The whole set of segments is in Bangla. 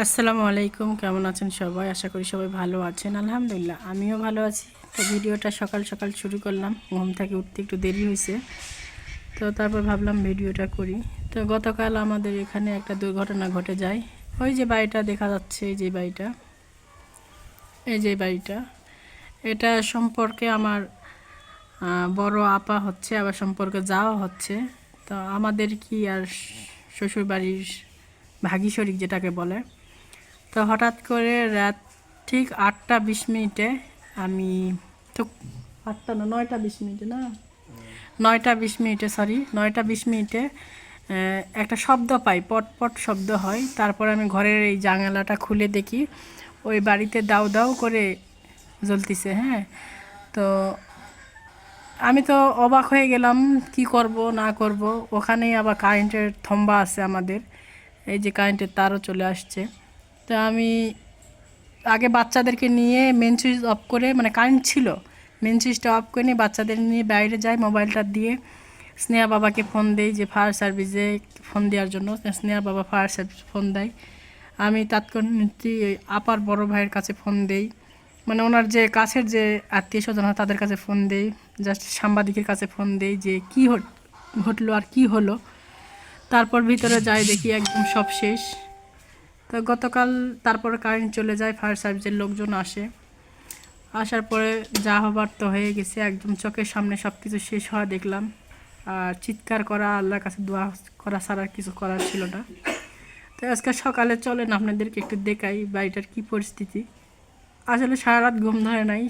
আসসালামু আলাইকুম, কেমন আছেন সবাই? আশা করি সবাই ভালো আছেন, আলহামদুলিল্লাহ। আমিও ভালো আছি। তো ভিডিওটা সকাল সকাল শুরু করলাম, ঘুম থেকে উঠতে একটু দেরি হয়েছে। তো তারপর ভাবলাম ভিডিওটা করি। তো গতকাল আমাদের এখানে একটা দুর্ঘটনা ঘটে যায়। ওই যে বাড়িটা দেখা যাচ্ছে, এই যে বাড়িটা। এই যে বাড়িটা। এটা সম্পর্কে আমার বড় আপা হচ্ছে, আবার সম্পর্কে যাওয়া হচ্ছে। তো আমাদের কি আর শ্বশুর বাড়ির ভাগি শরিক যেটাকে বলে তো হঠাৎ করে রাত ঠিক আটটা বিশ মিনিটে আমি তো আটটা না, নয়টা বিশ মিনিটে না? নয়টা বিশ মিনিটে সরি নয়টা বিশ মিনিটে একটা শব্দ পাই, পট পট শব্দ হয়। তারপর আমি ঘরের এই জানালাটা খুলে দেখি, ওই বাড়িতে দাউ দাউ করে জ্বলতিছে হ্যাঁ? তো আমি তো অবাক হয়ে গেলাম, কি করব, না করব। ওখানেই আবার কারেন্টের থম্বা আছে আমাদের। এই যে কারেন্টের তারও চলে আসছে। তো আমি আগে বাচ্চাদেরকে নিয়ে মেন সুইচ অফ করে মানে কারেন্ট ছিল মেন সুইচটা অফ করে নিয়ে বাচ্চাদের নিয়ে বাইরে যাই মোবাইলটা দিয়ে। স্নেহা বাবাকে ফোন দেই যে ফায়ার সার্ভিসে ফোন দেওয়ার জন্য। স্নেহা বাবা ফায়ার সার্ভিস ফোন দেয়। আমি তাৎক্ষণিক আপার বড় ভাইয়ের কাছে ফোন দেই। মানে ওনার যে কাছের যে আত্মীয় স্বজন তাদের কাছে ফোন দেই। জাস্ট সাংবাদিকের কাছে ফোন দেই যে, কী ঘটলো আর কি হলো। তারপর ভিতরে যাই দেখি একদম সব শেষ। তো গতকাল তারপরে কারেন্ট চলে যায় ফায়ার সার্ভিসের লোকজন আসে। আসার পরে যা হবার তো হয়ে গেছে, একদম চোখের সামনে সব কিছু শেষ হওয়া দেখলাম। আর চিৎকার করা, আল্লাহর কাছে দোয়া করা ছাড়া কিছু করার ছিল না। তো আজকে সকালে চলেন, আপনাদেরকে একটু দেখাই বাড়িটার কি পরিস্থিতি। আসলে সারা রাত ঘুম ধরে নাই,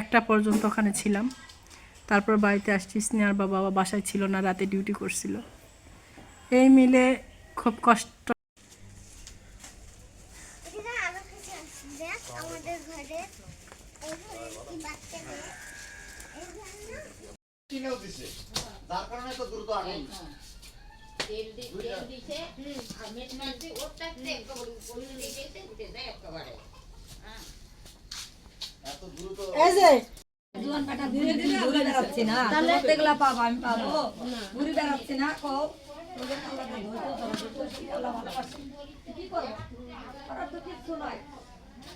একটা পর্যন্ত ওখানে ছিলাম। তারপর বাড়িতে আসছি, স্নেহার বাবা বাসায় ছিল না, রাতে ডিউটি করছিল। এই মিলে খুব কষ্ট এখানে আরও কিছু আছে দেখ আমাদের ঘরে এই ঘরে কি বাচ্চা মেয়ে এই ঘরে না কিনেও দিছে যার কারণে তো দ্রুত আগুন তেল দি তেল দিছে আর মেট মারছে ওটা একটু বলি দিয়েছে উঠে যায় একেবারে হ্যাঁ এত দ্রুত ধীরে ধীরে ঘুরে বেড়াচ্ছি না তাহলে দেখলা পাবো আমি পাবো ঘুরে বেড়াচ্ছি না কও কি করব তো কিচ্ছু নয়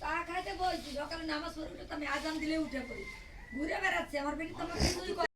চা খাইতে নামাজ পড়ে উঠে তো আমি আজান দিলে উঠে পড়ি। ঘুরে বেড়াচ্ছি, আমার বেটি তো করে